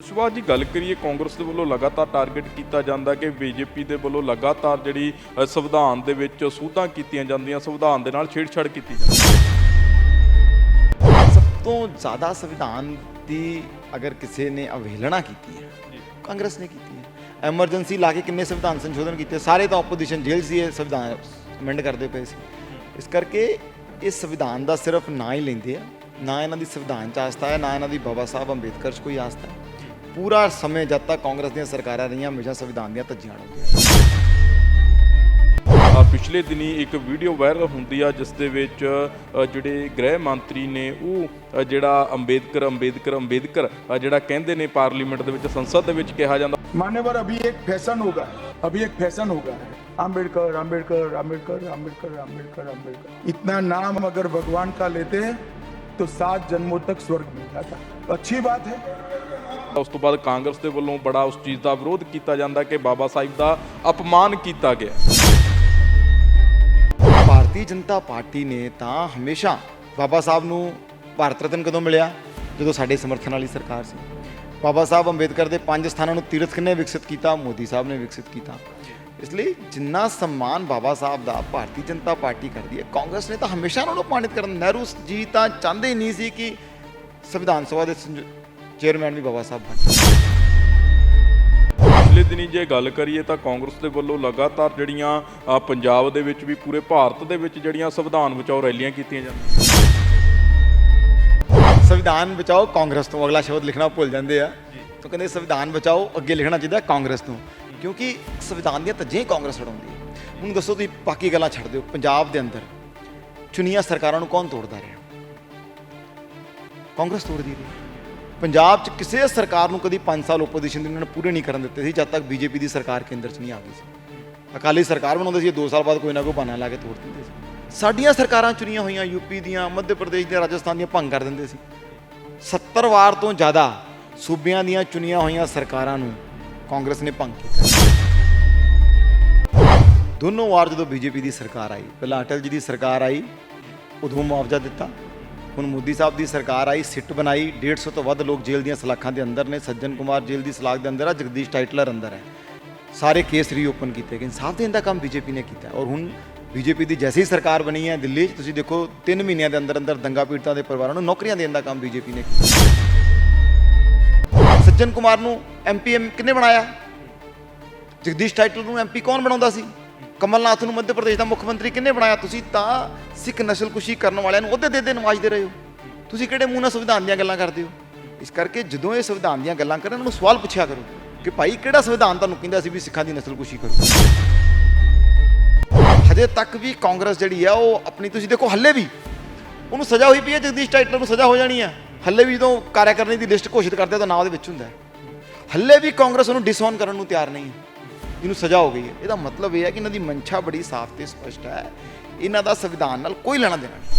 ਸੁਭਾਸ਼ ਜੀ ਗੱਲ ਕਰੀਏ ਕਾਂਗਰਸ ਦੇ ਵੱਲੋਂ ਲਗਾਤਾਰ ਟਾਰਗੇਟ ਕੀਤਾ ਜਾਂਦਾ ਕਿ ਬੀਜੇਪੀ ਦੇ ਵੱਲੋਂ ਲਗਾਤਾਰ ਜਿਹੜੀ ਅ, ਸੰਵਿਧਾਨ ਦੇ ਵਿੱਚ ਸੋਧਾਂ ਕੀਤੀਆਂ ਜਾਂਦੀਆਂ ਸੰਵਿਧਾਨ ਦੇ ਨਾਲ ਛੇੜਛਾੜ ਕੀਤੀ ਜਾਂਦੀ ਹੈ। ਸਭ ਤੋਂ ਜ਼ਿਆਦਾ ਸੰਵਿਧਾਨ ਦੀ ਅਗਰ ਕਿਸੇ ਨੇ ਅਵਹੇਲਣਾ ਕੀਤੀ ਹੈ ਕਾਂਗਰਸ ਨੇ ਕੀਤੀ ਹੈ। ਐਮਰਜੈਂਸੀ ਲਾ ਕੇ ਕਿੰਨੇ ਸੰਵਿਧਾਨ ਸੰਸ਼ੋਧਨ ਕੀਤੇ ਸਾਰੇ ਤਾਂ ਆਪੋਜੀਸ਼ਨ ਜੇਲ੍ਹ ਸੀ ਇਹ ਸੰਵਿਧਾਨ ਅਮੈਂਡ ਕਰਦੇ ਪਏ ਸੀ। ਇਸ ਕਰਕੇ ਇਹ ਸੰਵਿਧਾਨ ਦਾ ਸਿਰਫ ਨਾਂ ਹੀ ਲੈਂਦੇ ਆ ਨਾ ਇਹਨਾਂ ਦੀ ਸੰਵਿਧਾਨ ਚ ਆਸਥਾ ਹੈ ਨਾ ਇਹਨਾਂ ਦੀ ਬਾਬਾ ਸਾਹਿਬ ਅੰਬੇਦਕਰ 'ਚ ਕੋਈ ਆਸਥਾ ਹੈ। ਪੂਰਾ ਸਮੇਂ ਜਦ ਤੱਕ ਕਾਂਗਰਸ ਦੀਆਂ ਸਰਕਾਰਾਂ ਰਹੀਆਂ ਹਮੇਸ਼ਾ ਸੰਵਿਧਾਨ ਦੀਆਂ ਧੱਜੀਆਂ ਉਡਾਉਂਦੀਆਂ ਅ, ਪਿਛਲੇ ਦਿਨੀ ਇੱਕ ਵੀਡੀਓ ਵਾਇਰਲ ਹੁੰਦੀ ਆ ਜਿਸ ਦੇ ਵਿੱਚ ਅ, ਜਿਹੜੇ ਗ੍ਰਹਿ ਮੰਤਰੀ ਨੇ ਉਹ ਅ, ਜਿਹੜਾ ਅੰਬੇਦਕਰ ਅੰਬੇਦਕਰ ਅੰਬੇਦਕਰ ਅ, ਜਿਹੜਾ ਕਹਿੰਦੇ ਨੇ ਪਾਰਲੀਮੈਂਟ ਦੇ ਵਿੱਚ ਸੰਸਦ ਦੇ ਵਿੱਚ ਕਿਹਾ ਜਾਂਦਾ मान्यवर अभी एक फैशन होगा अभी एक फैशन होगा आम्बेडकर आम्बेडकर आम्बेडकर आम्बेडकर आम्बेडकर आम्बेडकर इतना नाम अगर भगवान का लेते हैं तो सात जन्मों तक स्वर्ग मिल जाता अच्छी बात है ਉਸ ਤੋਂ ਬਾਅਦ ਕਾਂਗਰਸ ਦੇ ਵੱਲੋਂ ਬੜਾ ਉਸ ਚੀਜ਼ ਦਾ ਵਿਰੋਧ ਕੀਤਾ ਜਾਂਦਾ ਕਿ ਬਾਬਾ ਸਾਹਿਬ ਦਾ ਅਪਮਾਨ ਕੀਤਾ ਗਿਆ। ਭਾਰਤੀ ਜਨਤਾ ਪਾਰਟੀ ਨੇ ਤਾਂ ਹਮੇਸ਼ਾ ਬਾਬਾ ਸਾਹਿਬ ਨੂੰ ਭਾਰਤ ਰਤਨ ਕਦੋਂ ਮਿਲਿਆ? ਜਦੋਂ ਸਾਡੇ ਸਮਰਥਨ ਵਾਲੀ ਸਰਕਾਰ ਸੀ। ਬਾਬਾ ਸਾਹਿਬ ਅੰਬੇਦਕਰ ਦੇ ਪੰਜ ਸਥਾਨਾਂ ਨੂੰ ਤੀਰਥ ਕਿੰਨੇ ਵਿਕਸਿਤ ਕੀਤਾ? ਮੋਦੀ ਸਾਹਿਬ ਨੇ ਵਿਕਸਿਤ ਕੀਤਾ। ਇਸ ਲਈ ਜਿੰਨਾ ਸਨਮਾਨ ਬਾਬਾ ਸਾਹਿਬ ਦਾ ਭਾਰਤੀ ਜਨਤਾ ਪਾਰਟੀ ਕਰਦੀ ਹੈ, ਕਾਂਗਰਸ ਨੇ ਤਾਂ ਹਮੇਸ਼ਾ ਉਹਨਾਂ ਨੂੰ ਅਪਮਾਨਿਤ ਕਰਨ। ਨਹਿਰੂ ਜੀ ਤਾਂ ਚਾਹੁੰਦੇ ਨਹੀਂ ਸੀ ਕਿ ਸੰਵਿਧਾਨ ਸਭਾ ਦੇ ਚੇਅਰਮੈਨ ਵੀ ਬਾਬਾ ਸਾਹਿਬ ਬਣ ਪਿਛਲੇ ਦਿਨੀ ਜੇ ਗੱਲ ਕਰੀਏ ਤਾਂ ਕਾਂਗਰਸ ਦੇ ਵੱਲੋਂ ਲਗਾਤਾਰ ਜਿਹੜੀਆਂ ਪੰਜਾਬ ਦੇ ਵਿੱਚ ਵੀ ਪੂਰੇ ਭਾਰਤ ਦੇ ਵਿੱਚ ਜਿਹੜੀਆਂ ਸੰਵਿਧਾਨ ਬਚਾਓ ਰੈਲੀਆਂ ਕੀਤੀਆਂ ਜਾਂਦੀਆਂ। ਸੰਵਿਧਾਨ ਬਚਾਓ ਕਾਂਗਰਸ ਤੋਂ ਅਗਲਾ ਸ਼ਬਦ ਲਿਖਣਾ ਭੁੱਲ ਜਾਂਦੇ ਆ। ਤਾਂ ਕਹਿੰਦੇ ਸੰਵਿਧਾਨ ਬਚਾਓ ਅੱਗੇ ਲਿਖਣਾ ਚਾਹੀਦਾ ਕਾਂਗਰਸ ਤੋਂ। ਕਿਉਂਕਿ ਸੰਵਿਧਾਨ ਦੀਆਂ ਹੀ ਕਾਂਗਰਸ ਉਡਾਉਂਦੀ ਹੈ। ਹੁਣ ਦੱਸੋ ਤੁਸੀਂ ਬਾਕੀ ਗੱਲਾਂ ਛੱਡ ਦਿਓ। ਪੰਜਾਬ ਦੇ ਅੰਦਰ ਚੁਣੀਆਂ ਸਰਕਾਰਾਂ ਨੂੰ ਕੌਣ ਤੋੜਦਾ ਰਿਹਾ? ਕਾਂਗਰਸ ਤੋੜਦੀ ਰਹੀ। ਪੰਜਾਬ 'ਚ ਕਿਸੇ ਸਰਕਾਰ ਨੂੰ ਕਦੀ 5 ਸਾਲ ਓਪੋਜੀਸ਼ਨ ਦੇ ਉਹਨਾਂ ਨੇ ਪੂਰੇ ਨਹੀਂ ਕਰਨ ਦਿੱਤੇ ਸੀ, ਜਦ ਤੱਕ ਬੀਜੇਪੀ ਦੀ ਸਰਕਾਰ ਕੇਂਦਰ 'ਚ ਨਹੀਂ ਆ ਗਈ ਸੀ। ਅਕਾਲੀ ਸਰਕਾਰ ਬਣਾਉਂਦੇ ਸੀ 2 ਸਾਲ ਬਾਅਦ ਕੋਈ ਨਾ ਕੋਈ ਬਹਾਨਾ ਲਾ ਕੇ ਤੋੜ ਦਿੰਦੇ ਸੀ। ਸਾਡੀਆਂ ਸਰਕਾਰਾਂ ਚੁਣੀਆਂ ਹੋਈਆਂ ਯੂਪੀ ਦੀਆਂ, ਮੱਧ ਪ੍ਰਦੇਸ਼ ਦੀਆਂ, ਰਾਜਸਥਾਨ ਦੀਆਂ ਭੰਗ ਕਰ ਦਿੰਦੇ ਸੀ। 70 ਵਾਰ ਤੋਂ ਜ਼ਿਆਦਾ ਸੂਬਿਆਂ ਦੀਆਂ ਚੁਣੀਆਂ ਹੋਈਆਂ ਸਰਕਾਰਾਂ ਨੂੰ ਕਾਂਗਰਸ ਨੇ ਭੰਗ ਕੀਤਾ। ਦੋਨੋਂ ਵਾਰ ਜਦੋਂ ਬੀਜੇਪੀ ਦੀ ਸਰਕਾਰ ਆਈ, ਪਹਿਲਾਂ ਅਟਲ ਜੀ ਦੀ ਸਰਕਾਰ ਆਈ, ਉਦੋਂ ਮੁਆਵਜ਼ਾ ਦਿੱਤਾ। ਹੁਣ ਮੋਦੀ ਸਾਹਿਬ ਦੀ ਸਰਕਾਰ ਆਈ, ਸਿੱਟ ਬਣਾਈ 150 ਤੋਂ ਵੱਧ ਲੋਕ ਜੇਲ੍ਹ ਦੀਆਂ ਸਲਾਖਾਂ ਦੇ ਅੰਦਰ ਨੇ, ਸੱਜਣ ਕੁਮਾਰ ਜੇਲ੍ਹ ਦੀ ਸਲਾਖ ਦੇ ਅੰਦਰ ਆ, ਜਗਦੀਸ਼ ਟਾਈਟਲਰ ਅੰਦਰ ਹੈ। ਸਾਰੇ ਕੇਸ ਰੀਓਪਨ ਕੀਤੇ ਗਏ ਇਨਸਾਫ ਦੇਣ ਦਾ ਕੰਮ ਬੀਜੇਪੀ ਨੇ ਕੀਤਾ। ਔਰ ਹੁਣ ਬੀਜੇਪੀ ਦੀ ਜੈਸੀ ਸਰਕਾਰ ਬਣੀ ਹੈ, ਦਿੱਲੀ 'ਚ ਤੁਸੀਂ ਦੇਖੋ 3 ਮਹੀਨਿਆਂ ਦੇ ਅੰਦਰ ਅੰਦਰ ਦੰਗਾ ਪੀੜਤਾਂ ਦੇ ਪਰਿਵਾਰਾਂ ਨੂੰ ਨੌਕਰੀਆਂ ਦੇਣ ਦਾ ਕੰਮ ਬੀਜੇਪੀ ਨੇ ਕੀਤਾ। ਸੱਜਣ ਕੁਮਾਰ ਨੂੰ ਐਮਪੀਐਮ ਕਿੰਨੇ ਬਣਾਇਆ? ਜਗਦੀਸ਼ ਟਾਈਟਲ ਨੂੰ ਐਮਪੀ ਕੌਣ ਬਣਾਉਂਦਾ ਸੀ? ਕਮਲਨਾਥ ਨੂੰ ਮੱਧ ਪ੍ਰਦੇਸ਼ ਦਾ ਮੁੱਖ ਮੰਤਰੀ ਕਿੰਨੇ ਬਣਾਇਆ? ਤੁਸੀਂ ਤਾਂ ਸਿੱਖ ਨਸਲਕੁਸ਼ੀ ਕਰਨ ਵਾਲਿਆਂ ਨੂੰ ਉਹਦੇ ਦੇ ਦੇ ਨਵਾਜਦੇ ਰਹੇ ਹੋ। ਤੁਸੀਂ ਕਿਹੜੇ ਮੂੰਹ ਨਾਲ ਸੰਵਿਧਾਨ ਦੀਆਂ ਗੱਲਾਂ ਕਰਦੇ ਹੋ? ਇਸ ਕਰਕੇ ਜਦੋਂ ਇਹ ਸੰਵਿਧਾਨ ਦੀਆਂ ਗੱਲਾਂ ਕਰਨ, ਉਹਨੂੰ ਸਵਾਲ ਪੁੱਛਿਆ ਕਰੋ ਕਿ ਭਾਈ ਕਿਹੜਾ ਸੰਵਿਧਾਨ ਤੁਹਾਨੂੰ ਕਹਿੰਦਾ ਸੀ ਵੀ ਸਿੱਖਾਂ ਦੀ ਨਸਲਕੁਸ਼ੀ ਕਰੋ? ਹਜੇ ਤੱਕ ਵੀ ਕਾਂਗਰਸ ਜਿਹੜੀ ਆ, ਉਹ ਆਪਣੀ ਤੁਸੀਂ ਦੇਖੋ ਹੱਲੇ ਵੀ ਉਹਨੂੰ ਸਜ਼ਾ ਹੋਈ ਪਈ ਹੈ, ਜਗਦੀਸ਼ ਟਾਈਟਲਰ ਨੂੰ ਸਜ਼ਾ ਹੋ ਜਾਣੀ ਹੈ ਹੱਲੇ ਵੀ ਜਦੋਂ ਕਾਰਿਆਕਰਨੀ ਦੀ ਲਿਸਟ ਘੋਸ਼ਿਤ ਕਰਦੇ ਤਾਂ ਨਾਂ ਉਹਦੇ ਵਿੱਚ ਹੁੰਦਾ ਹੈ। ਹੱਲੇ ਵੀ ਕਾਂਗਰਸ ਉਹਨੂੰ ਡਿਸਓਨ ਕਰਨ ਨੂੰ ਤਿਆਰ ਨਹੀਂ ਹੈ। ਇਹਨੂੰ ਸਜ਼ਾ ਹੋ ਗਈ ਹੈ। ਇਹਦਾ ਮਤਲਬ ਇਹ ਹੈ ਕਿ ਇਹਨਾਂ ਦੀ ਮਨਸ਼ਾ ਬੜੀ ਸਾਫ਼ ਤੇ ਸਪਸ਼ਟ ਹੈ। ਇਹਨਾਂ ਦਾ ਸੰਵਿਧਾਨ ਨਾਲ ਕੋਈ ਲੈਣਾ ਦੇਣਾ ਨਹੀਂ।